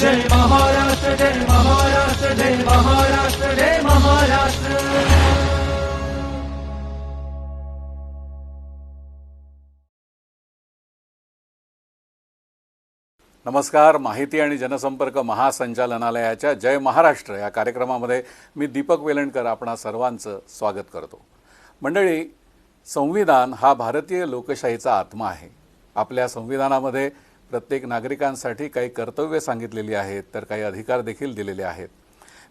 जय महाराष्ट्र जय महाराष्ट्र जय महाराष्ट्र जय महाराष्ट्र. नमस्कार. माहिती आणि जनसंपर्क महासंचालनालयाच्या जय महाराष्ट्र या कार्यक्रमामध्ये मी दीपक वेलणकर आपणा सर्वांचं स्वागत करतो. मंडळी संविधान हा भारतीय लोकशाहीचा आत्मा आहे. आपल्या संविधानामध्ये प्रत्येक नागरिकांसाठी काही कर्तव्य सांगितलेली आहेत तर काही अधिकार देखील दिलेले आहेत.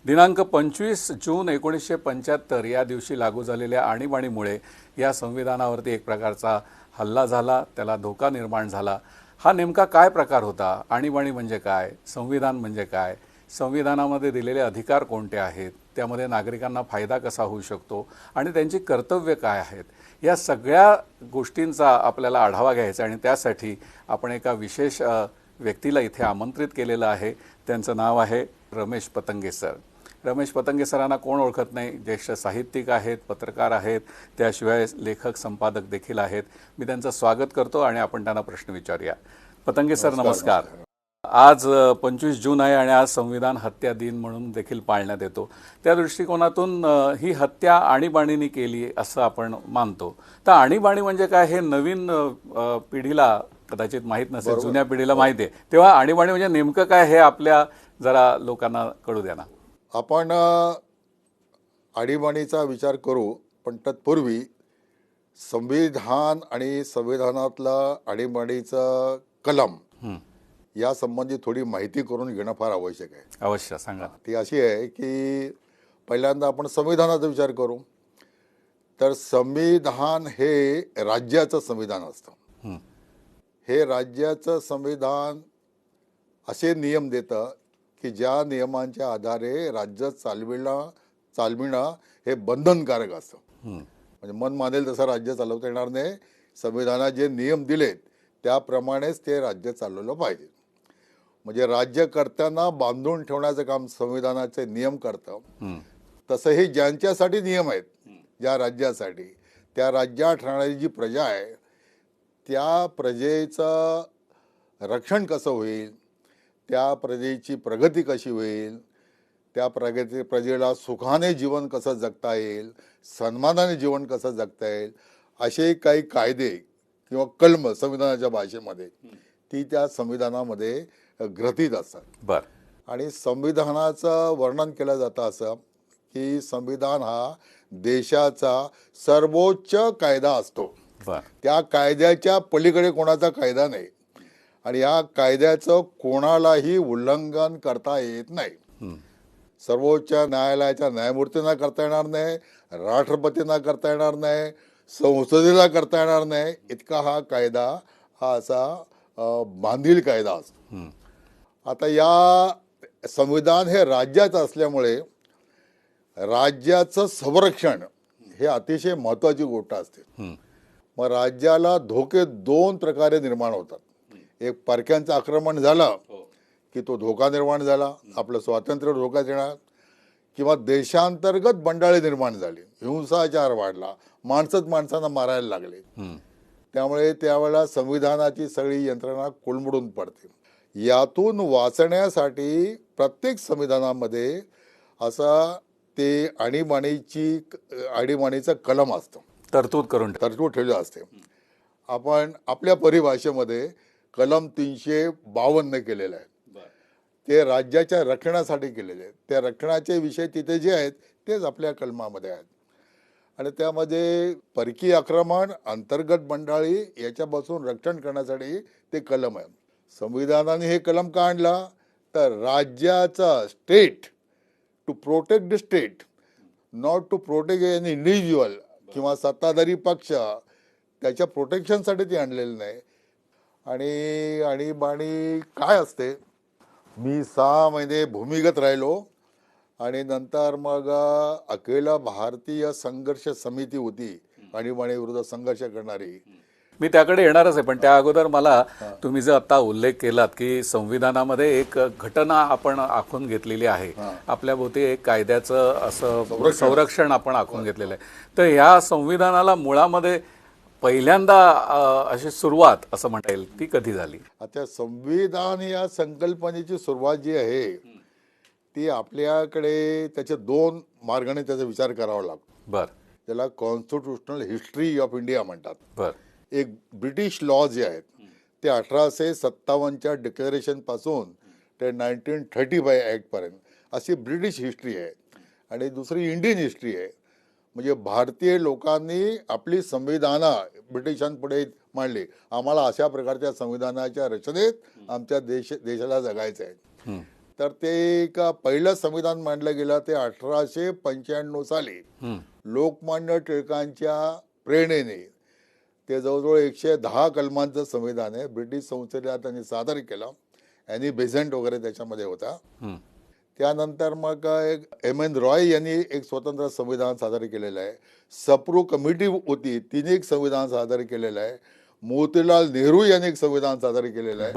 दिनांक पंचवीस जून एकोणीसशे पंच्याहत्तर या दिवशी लागू झालेल्या आणीबाणीमुळे या संविधानावरती एक प्रकारचा हल्ला झाला त्याला धोका निर्माण झाला. हा नेमका काय प्रकार होता? आणीबाणी म्हणजे काय? संविधान म्हणजे काय? संविधानामध्ये दिलेले अधिकार कोणते आहेत? त्यामध्ये नागरिकांना फायदा कसा होऊ शकतो आणि त्यांची कर्तव्य काय आहेत या सगळ्या गोष्टींचा आपल्याला आढावा घ्यायचा आणि त्यासाठी आपण एका विशेष व्यक्तीला इथे आमंत्रित केलेलं आहे. त्यांचं नाव आहे रमेश पतंगे सर रमेश पतंगे सरांना कोण ओळखत नाही? ज्येष्ठ साहित्यिक आहेत पत्रकार आहेत त्याशिवाय लेखक संपादक देखील आहेत. मी त्यांचं स्वागत करतो आणि आपण त्यांना प्रश्न विचारूया. पतंगे सर नमस्कार. आज पंचवीस जून आहे आणि आज संविधान हत्या दिन म्हणून देखील पाळण्यात येतो. त्या दृष्टिकोनातून ही हत्या आणीबाणीने केली असं आपण मानतो. तर आणीबाणी म्हणजे काय हे नवीन पिढीला कदाचित माहीत नसेल जुन्या पिढीला माहिती आहे. तेव्हा आणीबाणी म्हणजे नेमकं काय हे आपल्या जरा लोकांना कळू द्या ना. आपण आणीबाणीचा विचार करू पण तत्पूर्वी संविधान आणि संविधानातला आणीबाणीचं कलम या संबंधी थोडी माहिती करून घेणं फार आवश्यक आहे. अवश्य सांगा. ती अशी आहे की पहिल्यांदा आपण संविधानाचा विचार करू. तर संविधान हे राज्याचं संविधान असतं. हं. राज्याचं संविधान असे नियम देतं की ज्या नियमांच्या आधारे राज्य चालविणं चालविणं हे बंधनकारक असतं. म्हणजे मन मानेल तसं राज्य चालवता येणार नाही. संविधानात जे नियम दिलेत त्याप्रमाणेच ते राज्य चालवलं पाहिजे. म्हणजे राज्यकर्त्यांना बांधून ठेवण्याचं काम संविधानाचे नियम करतं हं. तसंही ज्यांच्यासाठी नियम आहेत ज्या राज्यासाठी त्या राज्यात राहणारी जी प्रजा आहे त्या प्रजेचं रक्षण कसं होईल त्या प्रजेची प्रगती कशी होईल त्या प्रगती प्रजेला सुखाने जीवन कसं जगता येईल सन्मानाने जीवन कसं जगता येईल असे काही कायदे किंवा कलम संविधानाच्या भाषेमध्ये ती त्या संविधानामध्ये ग्रथित असतात. बर. आणि संविधानाचं वर्णन केलं जातं असं की संविधान हा देशाचा सर्वोच्च कायदा असतो. बर. त्या कायद्याच्या पलीकडे कोणाचा कायदा नाही आणि या कायद्याचं कोणालाही उल्लंघन करता येत नाही. सर्वोच्च न्यायालयाच्या न्यायमूर्तींना करता येणार नाही राष्ट्रपतींना करता येणार नाही संसदेला करता येणार नाही. इतका हा कायदा हा असा बांधील कायदा असतो. आता या संविधान हे राज्याचं असल्यामुळे राज्याचं संरक्षण हे अतिशय महत्वाची गोष्ट असते. हं. मग राज्याला धोके दोन प्रकारे निर्माण होतात. एक परक्यांचं आक्रमण झालं की तो धोका निर्माण झाला आपलं स्वातंत्र्य धोका येणार किंवा देशांतर्गत बंडाळे निर्माण झाली हिंसाचार वाढला माणसंच माणसांना मारायला लागले. हं. त्यामुळे त्यावेळेला संविधानाची सगळी यंत्रणा कोलमडून पडते. यातून वाचण्यासाठी प्रत्येक संविधानामध्ये असा ते आणीबाणीची आणीबाणीचं कलम असतं. तरतूद करून. तरतूद ठेवली असते. आपण आपल्या परिभाषेमध्ये कलम तीनशे बावन्न केलेलं आहे. ते राज्याच्या रक्षणासाठी केलेले आहेत. त्या रक्षणाचे विषय तिथे जे आहेत तेच आपल्या कलमामध्ये आहेत. आणि त्यामध्ये परकीय आक्रमण अंतर्गत मंडळी याच्यापासून रक्षण करण्यासाठी ते कलम आहे. संविधानाने हे कलम का आणला? तर राज्याचा state to protect the state not to protect an individual किंवा सत्ताधारी पक्ष त्याच्या प्रोटेक्शनसाठी ते आणलेलं नाही. आणि आणीबाणी काय असते? मी सहा महिने भूमिगत राहिलो आणि नंतर मग अ, अखिल भारतीय संघर्ष समिती होती आणीबाणी विरुद्ध संघर्ष करणारी. मी त्याकडे येणारच आहे पण त्या अगोदर मला तुम्ही जो आता उल्लेख केलात की संविधानामध्ये एक घटना आपण आखून घेतलेली आहे. आपल्या भोवती एक कायद्याचं असं संरक्षण. आपण आखून घेतलेलं आहे. तर ह्या संविधानाला मुळामध्ये पहिल्यांदा अशी सुरुवात असं म्हणता येईल. ती कधी झाली? आता संविधान या संकल्पनेची सुरुवात जी आहे ती आपल्याकडे त्याचे दोन मार्गाने त्याचा विचार करावा लागतो. बर. त्याला कॉन्स्टिट्युशनल हिस्ट्री ऑफ इंडिया म्हणतात. बर. एक ब्रिटिश लॉ जे आहेत ते अठराशे सत्तावन्नच्या डिक्लेरेशनपासून ते नाईन्टीन थर्टी फाय ॲक्टपर्यंत अशी ब्रिटिश हिस्ट्री आहे. आणि दुसरी इंडियन हिस्ट्री आहे. म्हणजे भारतीय लोकांनी आपली संविधानं ब्रिटिशांपुढे मांडली. आम्हाला अशा प्रकारच्या संविधानाच्या रचनेत आमच्या देश देशाला जगायचं आहे. तर ते एक पहिलं संविधान मांडलं गेलं ते अठराशे पंच्याण्णव साली. लोकमान्य टिळकांच्या प्रेरणेने. ते जवळजवळ एकशे दहा कलमांचं संविधान आहे. ब्रिटिश संसदेला त्यांनी सादर केलं. ॲनी बेझंट वगैरे त्याच्यामध्ये होता. त्यानंतर मग एक एम एन रॉय यांनी एक स्वतंत्र संविधान सादर केलेलं आहे. सप्रू कमिटी होती तिने एक संविधान सादर केलेलं आहे. मोतीलाल नेहरू यांनी एक संविधान सादर केलेलं आहे.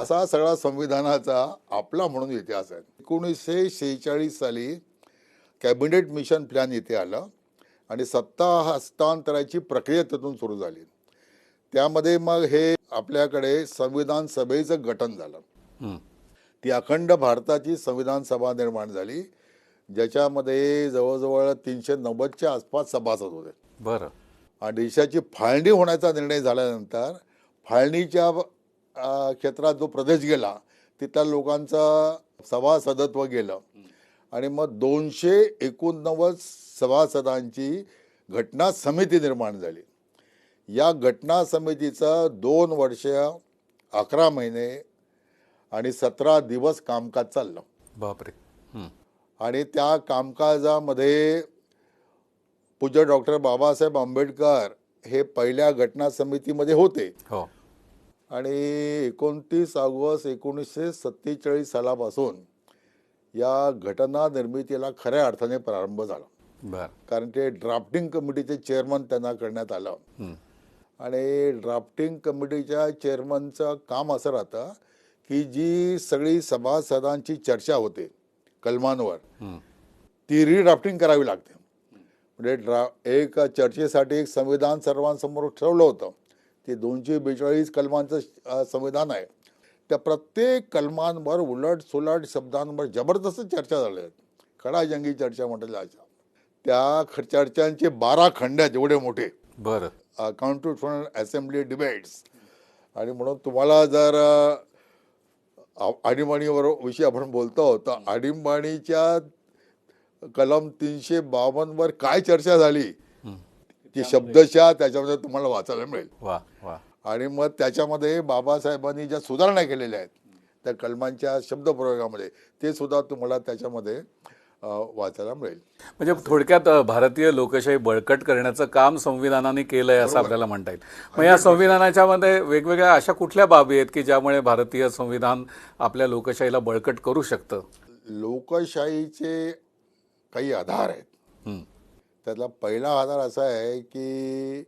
असा सगळा संविधानाचा आपला म्हणून इतिहास आहे. एकोणीसशे शेहेचाळीस साली कॅबिनेट मिशन प्लॅन इथे आलं. आणि सत्ता हस्तांतराची प्रक्रिया त्यातून सुरू झाली. त्यामध्ये मग हे आपल्याकडे संविधान सभेचं गठन झालं. ती अखंड भारताची संविधान सभा निर्माण झाली. ज्याच्यामध्ये जवळजवळ तीनशे नव्वदच्या आसपास सभासद होते. बरं. आणि देशाची फाळणी होण्याचा निर्णय झाल्यानंतर फाळणीच्या क्षेत्रात जो प्रदेश गेला तिथल्या लोकांचं सभासदत्व गेलं. आणि मग दोनशे एकोणनव्वद सभासदांची घटना समिती निर्माण झाली. या घटना समितीचं दोन वर्ष अकरा महिने आणि सतरा दिवस कामकाज चाललं. बापरे. आणि त्या कामकाजामध्ये पूज्य डॉक्टर बाबासाहेब आंबेडकर हे पहिल्या घटना समितीमध्ये होते. हो. आणि एकोणतीस ऑगस्ट एकोणीसशे सत्तेचाळीस सालापासून या घटना निर्मितीला खऱ्या अर्थाने प्रारंभ झाला. कारण ते ड्राफ्टिंग कमिटीचे चेअरमन त्यांना करण्यात आलं. आणि ड्राफ्टिंग कमिटीच्या चेअरमनचं काम असं राहतं की जी सगळी सभासदांची चर्चा होते कलमांवर. ती रिड्राफ्टिंग करावी लागते. म्हणजे ड्रा एक चर्चेसाठी एक संविधान सर्वांसमोर ठेवलं होतं. ते दोनशे बेचाळीस कलमांचं संविधान आहे. त्या प्रत्येक कलमांवर उलट सुलट शब्दांवर जबरदस्त चर्चा झाल्या आहेत खडाजंगी चर्चा म्हटल्या अशा त्या चर्चांचे बारा खंड आहेत एवढे मोठे. बरं. कॉन्स्टिट्युशनल असेंब्ली डिबेट्स आणि म्हणून तुम्हाला जर आणीबाणीवर विषयी आपण बोलतो तर आणीबाणीच्या कलम तीनशे बावन्नवर काय चर्चा झाली. ती शब्दशः त्याच्यामध्ये तुम्हाला वाचायला मिळेल. आणि मग त्याच्यामध्ये बाबासाहेबांनी ज्या सुधारणा केलेल्या आहेत त्या कलमांच्या शब्दप्रयोगामध्ये ते सुद्धा तुम्हाला त्याच्यामध्ये वाचायला मिळेल. म्हणजे थोडक्यात भारतीय लोकशाही बळकट करण्याचं काम संविधानाने केलंय असं आपल्याला म्हणता येईल. मग या संविधानाच्या मध्ये वेगवेगळ्या अशा कुठल्या बाबी आहेत की ज्यामुळे भारतीय संविधान आपल्या लोकशाहीला बळकट करू शकतं? लोकशाहीचे काही आधार आहेत. त्यातला पहिला आधार असा आहे की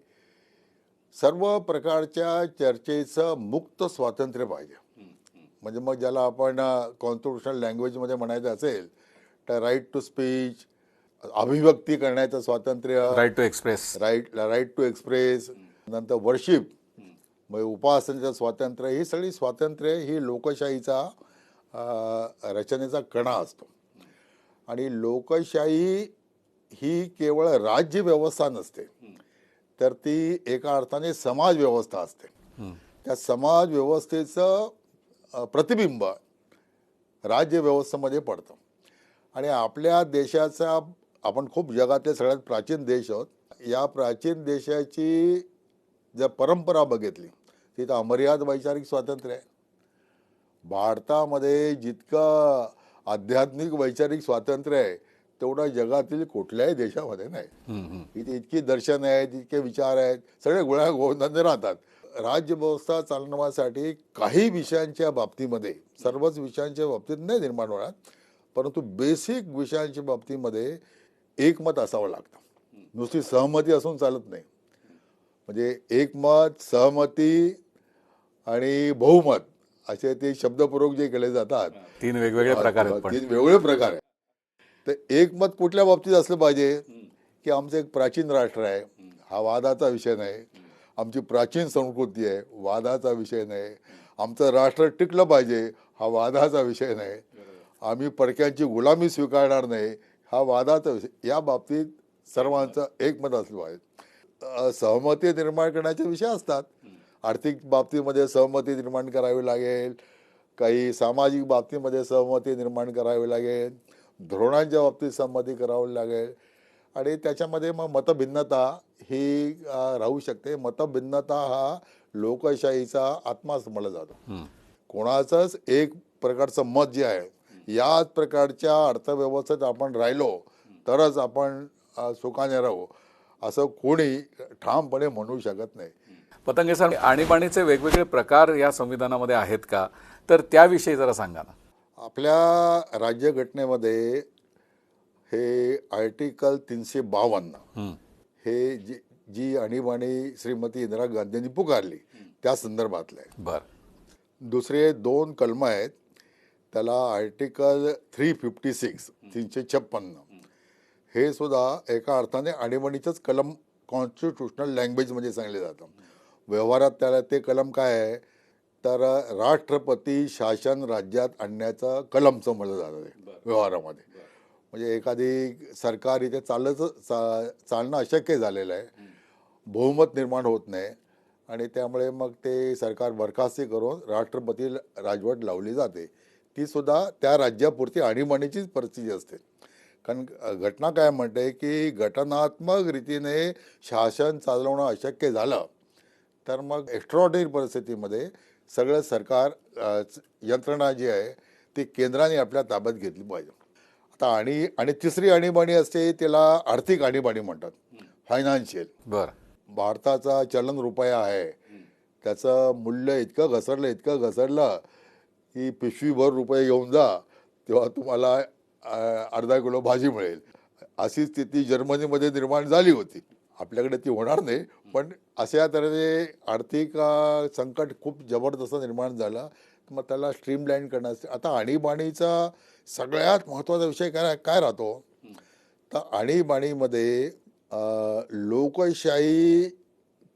सर्व प्रकारच्या चर्चेचं मुक्त स्वातंत्र्य पाहिजे. म्हणजे मग ज्याला आपण कॉन्स्टिट्युशनल लँग्वेजमध्ये म्हणायचं असेल राईट टू स्पीच अभिव्यक्ती करण्याचं स्वातंत्र्य. Right to express right right to express नंतर वर्शिप मग उपासनेचं स्वातंत्र्य ही सगळी स्वातंत्र्य ही लोकशाहीचा रचनेचा कणा असतो. आणि लोकशाही ही केवळ राज्य व्यवस्था नसते तर ती एका अर्थाने समाज व्यवस्था असते. त्या समाज व्यवस्थेचं प्रतिबिंब राज्य व्यवस्थेमध्ये पडतं. आणि आपल्या देशाचा आपण खूप जगातले सगळ्यात प्राचीन देश आहोत. या प्राचीन देशाची जर परंपरा बघितली तिथं अमर्याद वैचारिक स्वातंत्र्य आहे. भारतामध्ये जितकं आध्यात्मिक वैचारिक स्वातंत्र्य आहे तेवढं जगातील कुठल्याही देशामध्ये नाही. इथे इतकी दर्शन आहेत इतके विचार आहेत सगळे गुळ्या गोविंदाने राहतात. राज्यव्यवस्था चालवण्यासाठी काही विषयांच्या बाबतीमध्ये सर्वच विषयांच्या बाबतीत नाही निर्माण होणार. परंतु बेसिक विषयांच्या बाबतीमध्ये एकमत असावं लागतं. नुसती सहमती असून चालत नाही. म्हणजे एकमत सहमती आणि बहुमत असे ते शब्दपूर्वक जे केले जातात. तीन वेगवेगळे प्रकार आहेत तीन वेगवेगळे प्रकार आहे तर एकमत कुठल्या बाबतीत असलं पाहिजे की आमचं एक प्राचीन राष्ट्र आहे. हा वादाचा विषय नाही. आमची प्राचीन संस्कृती आहे. वादाचा विषय नाही. आमचं राष्ट्र टिकलं पाहिजे. हा वादाचा विषय नाही. आम्ही परक्यांची गुलामी स्वीकारणार नाही. हा वादाचा विषय या बाबतीत सर्वांचं एकमत असलं अ, सहमती निर्माण करण्याचे विषय असतात. आर्थिक बाबतीमध्ये सहमती निर्माण करावी लागेल. काही सामाजिक बाबतीमध्ये सहमती निर्माण करावी लागेल. धोरणांच्या बाबतीत सहमती करावी लागेल. आणि त्याच्यामध्ये मग मतभिन्नता ही राहू शकते. मतभिन्नता हा लोकशाहीचा आत्मा समजला जातो. कोणाचंच एक प्रकारचं मत जे आहे याच प्रकारच्या अर्थव्यवस्थेत आपण राहिलो तरच आपण सुखाने राहू. असं कोणी ठामपणे म्हणू शकत नाही. पतंगे सर आणीबाणीचे वेगवेगळे प्रकार या संविधानामध्ये आहेत का? तर त्याविषयी जरा सांगा ना. आपल्या राज्यघटनेमध्ये हे आर्टिकल तीनशे बावन्न हं. हे जी जी आणीबाणी श्रीमती इंदिरा गांधींनी पुकारली त्या संदर्भातलं. आहे बर. दुसरे दोन कलम आहेत त्याला आर्टिकल थ्री फिफ्टी सिक्स तीनशे छप्पन्न हे सुद्धा एका अर्थाने आणीबाणीचंच कलम कॉन्स्टिट्युशनल लँग्वेजमध्ये सांगले जातं. व्यवहारात त्याला ते कलम काय आहे? तर राष्ट्रपती शासन राज्यात आणण्याचं कलम समजलं जातं ते व्यवहारामध्ये. म्हणजे एखादी सरकार इथे चालच चा चालणं अशक्य झालेलं आहे. बहुमत निर्माण होत नाही. आणि त्यामुळे मग ते सरकार बरखास्ती करून राष्ट्रपती राजवट लावली जाते. ती सुद्धा त्या राज्यापुरती आणीबाणीचीच परिस्थिती असते. कारण घटना काय म्हणते की घटनात्मक रीतीने शासन चालवणं अशक्य झालं तर मग एक्स्ट्रॉर्डिनरी परिस्थितीमध्ये सगळं सरकार यंत्रणा जी आहे ती केंद्राने आपल्या ताब्यात घेतली पाहिजे. आता आणि आणि तिसरी आणीबाणी असते त्याला आर्थिक आणीबाणी म्हणतात. फायनान्शियल बर. भारताचा चलन रुपया आहे. त्याचं मूल्य इतकं घसरलं इतकं घसरलं की पिशवीभर रुपये घेऊन जा तेव्हा तुम्हाला अर्धा किलो भाजी मिळेल. अशी स्थिती जर्मनीमध्ये निर्माण झाली होती. आपल्याकडे ती होणार नाही पण अशा तऱ्हेने आर्थिक संकट खूप जबरदस्त निर्माण झालं. मग त्याला स्ट्रीमलाईन करण्यासाठी आता आणीबाणीचा सगळ्यात महत्त्वाचा विषय काय काय राहतो? तर आणीबाणीमध्ये लोकशाही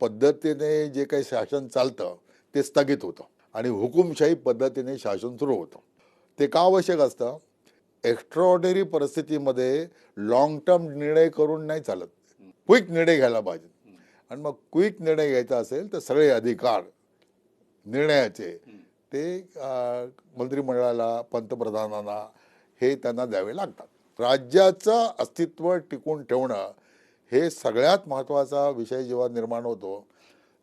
पद्धतीने जे काही शासन चालतं ते स्थगित होतं. आणि हुकुमशाही पद्धतीने शासन सुरू होतं. ते का आवश्यक असतं? एक्स्ट्रॉर्डनरी परिस्थितीमध्ये लॉंग टर्म निर्णय करून नाही चालत. क्विक निर्णय घ्यायला पाहिजे. आणि मग क्विक निर्णय घ्यायचा असेल तर सगळे अधिकार निर्णयाचे ते मंत्रिमंडळाला पंतप्रधानांना हे त्यांना द्यावे लागतात. राज्याचं अस्तित्व टिकून ठेवणं हे सगळ्यात महत्त्वाचा विषय जेव्हा निर्माण होतो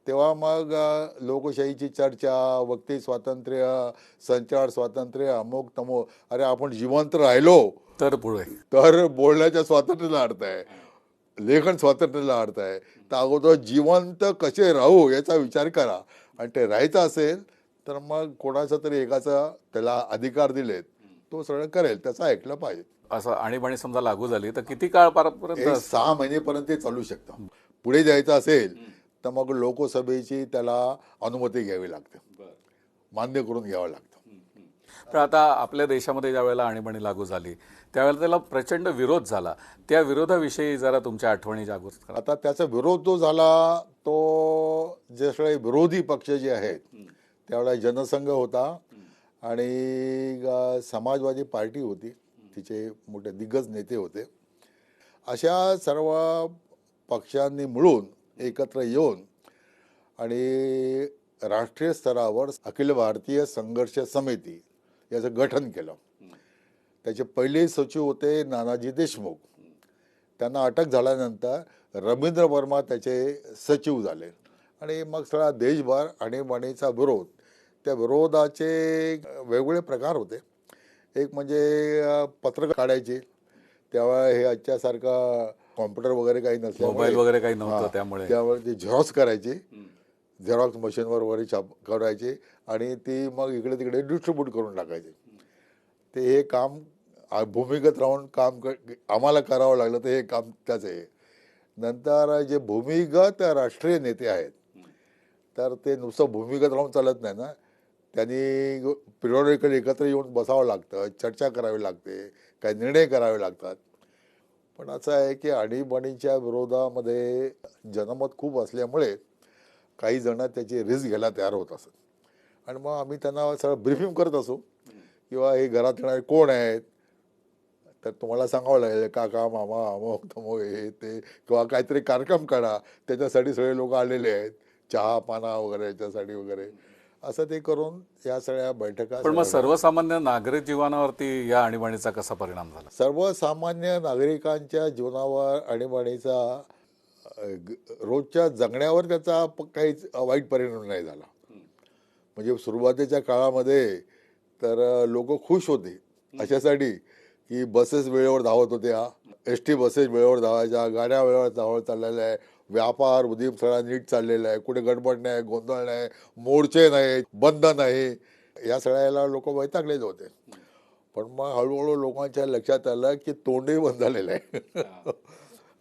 तेव्हा मग लोकशाहीची चर्चा वक्ती स्वातंत्र्य संचार स्वातंत्र्य अमुक तमुक अरे आपण जिवंत राहिलो. तर पुढे. तर बोलण्याच्या स्वातंत्र्याला अर्थ आहे. लेखन स्वातंत्र्याला अर्थ आहे. तर अगोदर जिवंत कसे राहू याचा विचार करा. आणि ते राहायचं असेल तर मग कोणाचा तरी एकाचा त्याला अधिकार दिलेत. तो सरळ करेल त्याचं ऐकलं पाहिजे. असं आणीबाणी समजा लागू झाली तर किती काळ एक पर्यंत सहा महिनेपर्यंत ते चालू शकतं. पुढे जायचं असेल तर मग लोकसभेची त्याला अनुमती घ्यावी लागते. मान्य करून घ्यावं लागतं. पण आता आपल्या देशामध्ये ज्या वेळेला आणीबाणी लागू झाली त्यावेळेला त्याला प्रचंड विरोध झाला. त्या विरोधाविषयी जरा तुमच्या आठवणी जागृत करा. आता त्याचा विरोध जो झाला तो जे सगळे विरोधी पक्ष जे आहेत त्यावेळेला जनसंघ होता आणि समाजवादी पार्टी होती. तिचे मोठे दिग्गज नेते होते. अशा सर्व पक्षांनी मिळून एकत्र येऊन आणि राष्ट्रीय स्तरावर अखिल भारतीय संघर्ष समिती याचं गठन केलं. त्याचे पहिले सचिव होते नानाजी देशमुख. त्यांना अटक झाल्यानंतर रवींद्र वर्मा त्याचे सचिव झाले. आणि मग सगळा देशभर आणीबाणीचा विरोध त्या विरोधाचे वेगवेगळे प्रकार होते. एक म्हणजे पत्रक काढायचे. त्यावेळेला हे आजच्यासारखा कॉम्प्युटर वगैरे काही नसल्यामुळे मोबाईल वगैरे काही नव्हतं हा, त्यामुळे. त्यामुळे ते झेरॉक्स करायचे. झेरॉक्स मशीनवर वगैरे छाप करायचे आणि ती मग इकडे तिकडे डिस्ट्रीब्यूट करून टाकायचे. ते हे काम भूमिगत राहून काम क- आम्हाला करावं लागलं तर हे काम त्याचं आहे. नंतर जे भूमिगत राष्ट्रीय नेते आहेत तर ते नुसतं भूमिगत राहून चालत नाही ना. त्यांनी पिरियॉडिकल एकत्र येऊन बसावं लागतं चर्चा करावी लागते काही निर्णय करावे लागतात. पण असं आहे की आणीबाणीच्या विरोधामध्ये जनमत खूप असल्यामुळे काही जण त्याची रिस्क घ्यायला तयार होत असत. आणि मग आम्ही त्यांना सगळं ब्रिफिंग करत असू किंवा हे घरात येणारे कोण आहेत? तर तुम्हाला सांगावं लागेल काका मामा अमोक तमोक हे ते किंवा काहीतरी कार्यक्रम करा. त्याच्यासाठी सगळे लोक आलेले आहेत. चहा पाना वगैरे याच्यासाठी वगैरे. असं ते करून या सगळ्या बैठका पण मग सर्वसामान्य नागरिक जीवनावरती या आणीबाणीचा कसा परिणाम झाला? सर्वसामान्य नागरिकांच्या जीवनावर आणीबाणीचा रोजच्या जगण्यावर त्याचा काहीच वाईट परिणाम नाही झाला. म्हणजे सुरुवातीच्या काळामध्ये तर लोक खुश होते. अशासाठी की बसेस वेळेवर धावत होत्या. एस टी बसेस वेळेवर धावायच्या गाड्या वेळेवर धावत चाललेल्या आहे. व्यापार उद्योग सगळा नीट चाललेला आहे. कुठे गडबड नाही गोंधळ नाही मोर्चे नाही बंद नाही. या सगळ्याला लोक वैतागलेले होते. पण मग हळूहळू लोकांच्या लक्षात आलं की तोंडही बंद झालेलं आहे.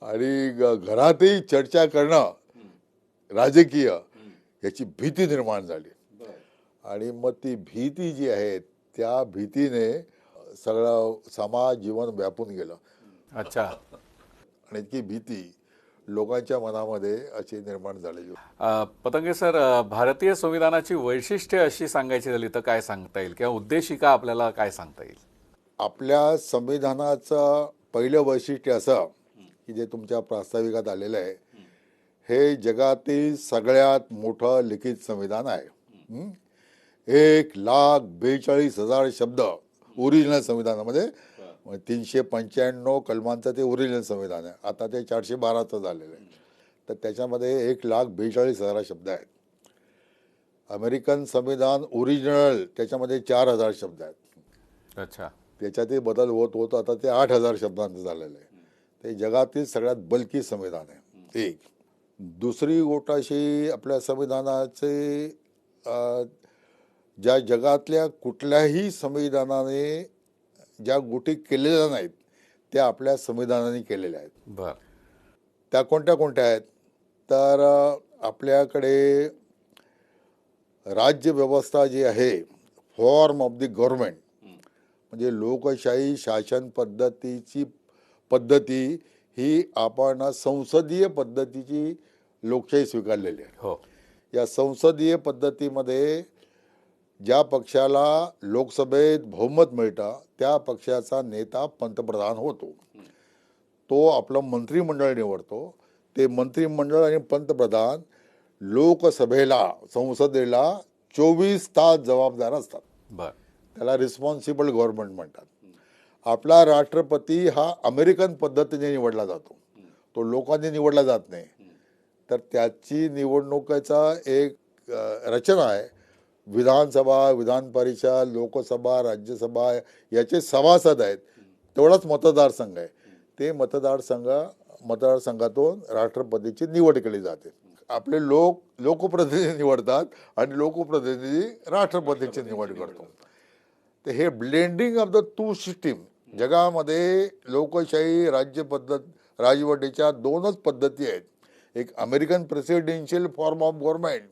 आणि घरातही चर्चा करणं राजकीय याची भीती निर्माण झाली. आणि मग ती भीती जी आहे त्या भीतीने सगळं समाज जीवन व्यापून गेलं. अच्छा. आणि इतकी भीती लोकांच्या मनामध्ये अशी निर्माण झालेली पतंगे सर भारतीय संविधानाची वैशिष्ट्ये अशी सांगायची झाली तर काय सांगता येईल? किंवा उद्देशिका आपल्याला काय सांगता येईल? आपल्या संविधानाचं पहिलं वैशिष्ट्य असं की जे तुमच्या प्रास्ताविकात आलेलं आहे हे जगातील सगळ्यात मोठं लिखित संविधान आहे? एक लाख बेचाळीस हजार शब्द ओरिजिनल संविधानामध्ये तीनशे पंच्याण्णव कलमांचं ते ओरिजिनल संविधान आहे. आता ते चारशे बाराचं झालेलं आहे. तर त्याच्यामध्ये एक लाख बेचाळीस हजार शब्द आहेत. अमेरिकन संविधान ओरिजिनल त्याच्यामध्ये चार हजार शब्द आहेत. अच्छा. त्याच्यातही बदल होत होत आता ते आठ हजार शब्दांचं झालेलं आहे. ते जगातील सगळ्यात बलकी संविधान आहे. एक. दुसरी गोष्ट अशी आपल्या संविधानाचे ज्या जगातल्या कुठल्याही संविधानाने ज्या गोष्टी केलेल्या नाहीत त्या आपल्या संविधानाने केलेल्या आहेत. बर. त्या कोणत्या कोणत्या आहेत? तर आपल्याकडे राज्यव्यवस्था जी आहे फॉर्म ऑफ द गव्हर्नमेंट म्हणजे लोकशाही शासन पद्धतीची पद्धती ही आपण संसदीय पद्धतीची लोकशाही स्वीकारलेली आहे. हो. या संसदीय पद्धतीमध्ये ज्या पक्षाला लोकसभेत बहुमत मिळतं त्या पक्षाचा नेता पंतप्रधान होतो. तो आपलं मंत्रिमंडळ निवडतो. ते मंत्रिमंडळ आणि पंतप्रधान लोकसभेला संसदेला चोवीस तास जबाबदार असतात. बर. त्याला रिस्पॉन्सिबल गव्हर्नमेंट म्हणतात. आपला राष्ट्रपती हा अमेरिकन पद्धतीने निवडला जातो. तो लोकांनी निवडला जात नाही. तर त्याची निवडणुकीचा एक रचना आहे. विधानसभा विधान परिषद लोकसभा राज्यसभा याचे सभासद आहेत. तेवढाच मतदारसंघ आहे. ते मतदारसंघ मतदारसंघातून राष्ट्रपतीची निवड केली जाते. आपले लोक लोकप्रतिनिधी निवडतात आणि लोकप्रतिनिधी राष्ट्रपतीची निवड करतो. तर हे blending of the two system जगामध्ये लोकशाही राज्य पद्धत राजवटीच्या दोनच पद्धती आहेत. एक American presidential form of government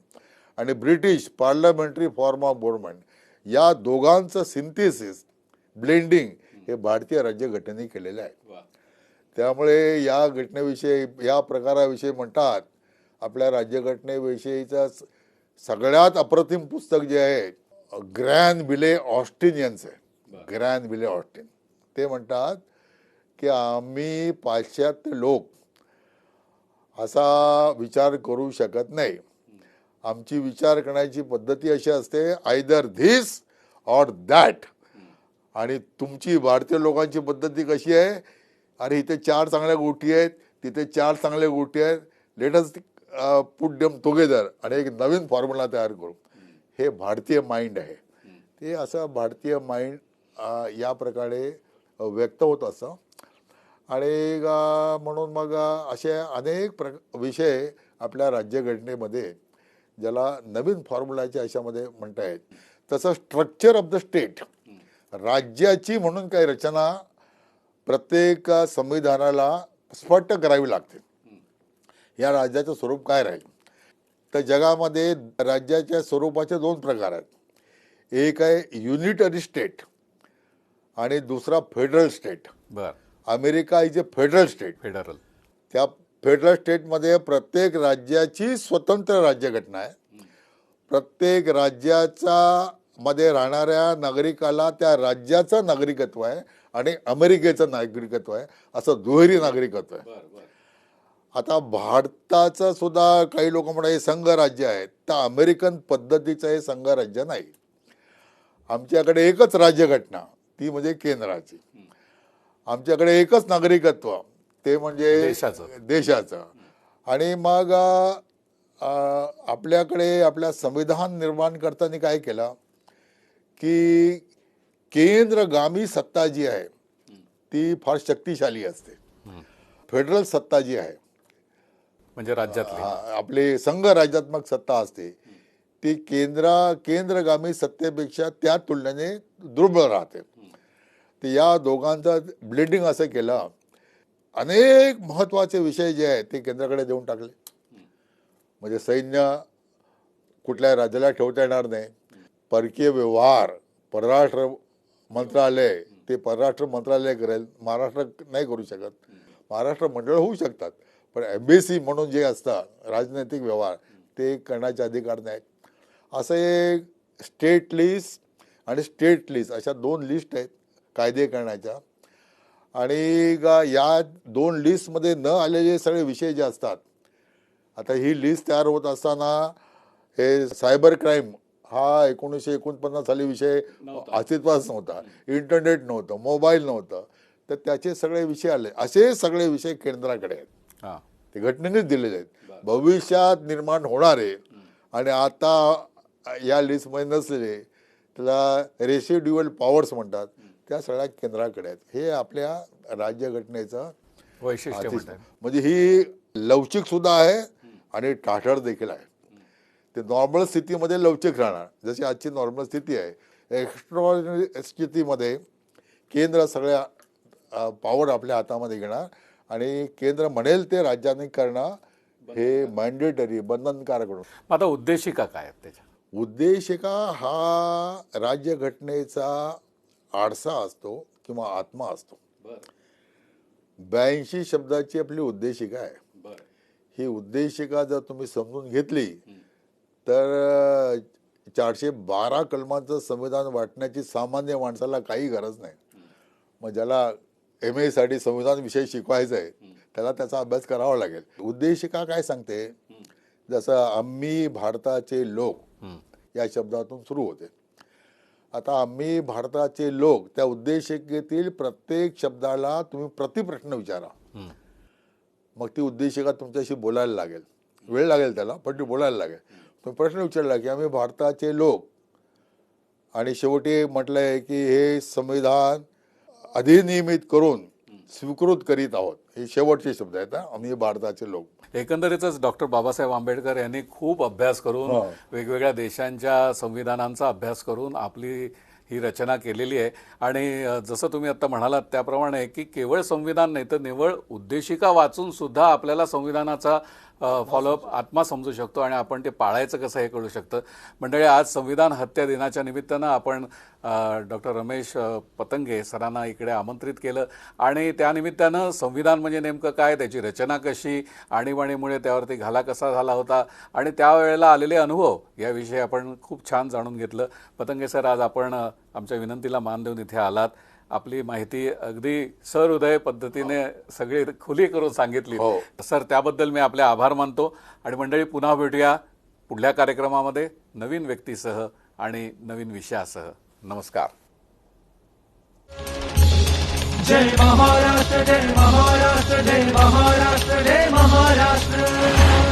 आणि British parliamentary form of government या दोघांचं सिंथेसिस ब्लेंडिंग हे भारतीय राज्यघटनेने केलेलं आहे. त्यामुळे या घटनेविषयी या प्रकाराविषयी म्हणतात आपल्या राज्यघटनेविषयीचं सगळ्यात अप्रतिम पुस्तक जे आहे ग्रॅन बिले ऑस्टिन यांचं आहे ग्रॅन बिले ऑस्टिन. ते म्हणतात की आम्ही पाश्चात्य लोक असा विचार करू शकत नाही. आमची विचार करण्याची पद्धती अशी असते आयदर धिस ऑर दॅट आणि तुमची भारतीय लोकांची पद्धती कशी आहे? अरे इथे चार चांगल्या गोष्टी आहेत तिथे चार चांगल्या गोष्टी आहेत. लेटस पुट डेम टुगेदर आणि एक नवीन फॉर्म्युला तयार करू. हे भारतीय माइंड आहे. ते असं भारतीय माइंड uh, या प्रकारे uh, व्यक्त होत असतं आणि uh, म्हणून मग असे अनेक प्र विषय आपल्या राज्यघटनेमध्ये ज्याला नवीन फॉर्म्युलाच्या अशामध्ये म्हणता येत तसं स्ट्रक्चर ऑफ द स्टेट राज्याची म्हणून काही रचना प्रत्येक संविधानाला स्पष्ट करावी लागते. या राज्याचं स्वरूप काय राहील? तर जगामध्ये राज्याच्या स्वरूपाचे दोन प्रकार आहेत. एक आहे युनिटरी स्टेट आणि दुसरा फेडरल स्टेट बर. America is a federal state federal त्या फेडरल स्टेटमध्ये प्रत्येक राज्याची स्वतंत्र राज्यघटना आहे. प्रत्येक राज्याचा मध्ये राहणाऱ्या नागरिकाला त्या राज्याचं नागरिकत्व आहे आणि अमेरिकेचं नागरिकत्व आहे असं दुहेरी नागरिकत्व आहे. आता भारताचं सुद्धा काही लोक म्हणतात हे संघ राज्य आहे तर अमेरिकन पद्धतीचं हे संघ राज्य नाही. आमच्याकडे एकच राज्यघटना ती म्हणजे केंद्राची. आमच्याकडे एकच नागरिकत्व. ते म्हणजे देशाचं. देशाचं. आणि मग आपल्याकडे आपल्या संविधान निर्माण करताना काय केलं? की केंद्रगामी सत्ता जी आहे ती फार शक्तिशाली असते. फेडरल सत्ता जी आहे म्हणजे राज्यातले. हा, आपली संघ राज्यात्मक सत्ता असते ती केंद्रा केंद्रगामी सत्तेपेक्षा त्या तुलनेने दुर्बळ राहते. तर या दोघांचं ब्लेंडिंग असं केलं अनेक महत्त्वाचे विषय जे आहेत ते केंद्राकडे देऊन टाकले. म्हणजे सैन्य कुठल्या राज्याला ठेवता येणार नाही. परकीय व्यवहार परराष्ट्र मंत्रालय ते परराष्ट्र मंत्रालय करेल महाराष्ट्र नाही करू शकत. महाराष्ट्र मंडळ होऊ शकतात पण एम्बेसी म्हणून जे असतात राजनैतिक व्यवहार ते करण्याचे अधिकार नाहीत. असं एक स्टेट लिस्ट आणि स्टेट लिस्ट अशा दोन लिस्ट आहेत कायदे करण्याच्या. आणि गा- या दोन लिस्टमध्ये न आलेले सगळे विषय जे असतात आता ही लिस्ट तयार होत असताना हे सायबर क्राईम हा एकोणीसशे एकोणपन्नास साली विषय अस्तित्वात नव्हता. इंटरनेट नव्हतं मोबाईल नव्हतं. तर त्याचे सगळे विषय आले. असे सगळे विषय केंद्राकडे आहेत. हां. ते घटनेनेच दिलेले आहेत. भविष्यात निर्माण होणारे आणि आता या लिस्टमध्ये नसलेले त्याला रेसिड्युअल पॉवर्स म्हणतात. त्या सगळ्या केंद्राकडे आहेत. हे आपल्या राज्यघटनेचं वैशिष्ट्य म्हणजे ही लवचिक सुद्धा आहे आणि टाठर देखील आहे. ते नॉर्मल स्थितीमध्ये लवचिक राहणार. जशी आजची नॉर्मल स्थिती आहे एक्स्ट्रॉर्डिनरी स्थितीमध्ये केंद्र सगळ्या पॉवर आपल्या हातामध्ये घेणार आणि केंद्र म्हणेल ते राज्यांनी करणं हे मॅन्डेटरी बंधनकारक. आता उद्देशिका काय त्याच्या? उद्देशिका हा राज्यघटनेचा आडसा असतो किंवा आत्मा असतो. ब्याऐंशी शब्दाची आपली उद्देशिका आहे. ही उद्देशिका जर तुम्ही समजून घेतली तर चारशे बारा कलमांचं संविधान वाटण्याची सामान्य माणसाला काही गरज नाही. मग ज्याला एम एसाठी संविधान विषय शिकवायचा आहे त्याला त्याचा अभ्यास करावा लागेल. उद्देशिका काय सांगते? जसं आम्ही भारताचे लोक या शब्दातून सुरू होते. आता आम्ही भारताचे लोक त्या उद्देशिकेतील प्रत्येक शब्दाला तुम्ही प्रतिप्रश्न विचारा. मग ती उद्देशिका तुमच्याशी बोलायला लागेल. वेळ लागेल त्याला पण ती बोलायला लागेल. तुम्ही प्रश्न विचारला की आम्ही भारताचे लोक आणि शेवटी म्हटलंय की हे संविधान अधिनियमित करून स्वीकृत करीत आहोत. हे शेवटचे शब्द आहेत. आम्ही भारताचे लोक एकंदरीतच डॉक्टर बाबासाहेब आंबेडकर यांनी खूप अभ्यास करून. वेगवेगळ्या देशांच्या संविधानांचा अभ्यास करून आपली ही रचना केलेली आहे आणि जसं तुम्ही आता म्हणालात त्याप्रमाणे की केवळ संविधान नाही तर निवळ उद्देशिका वाचून सुद्धा आपल्याला संविधानाचा फॉलोअप आत्मा समजू शकतो आणि आपण ते पाळायचं कसं हे कळू शकतं. मंडळी आज संविधान हत्या दिनाच्या निमित्तानं आपण डॉक्टर रमेश पतंगे सरांना इकडे आमंत्रित केलं आणि त्यानिमित्तानं संविधान म्हणजे नेमकं काय त्याची रचना कशी आणीबाणीमुळे त्यावरती घाला कसा झाला होता आणि त्यावेळेला आलेले अनुभव याविषयी आपण खूप छान जाणून घेतलं. पतंगे सर आज आपण आमच्या विनंतीला मान देऊन इथे आलात. आपली माहिती अगदी सहृदय पद्धतीने सगळी खुली करून सांगितली. हो. सर त्याबद्दल मी आपले आभार मानतो आणि मंडळी पुन्हा भेटूया पुढल्या कार्यक्रमामध्ये नवीन व्यक्तीसह आणि नवीन विषयासह. नमस्कार. जय महाराष्ट्र जय महाराष्ट्र जय महाराष्ट्र जय महाराष्ट्र.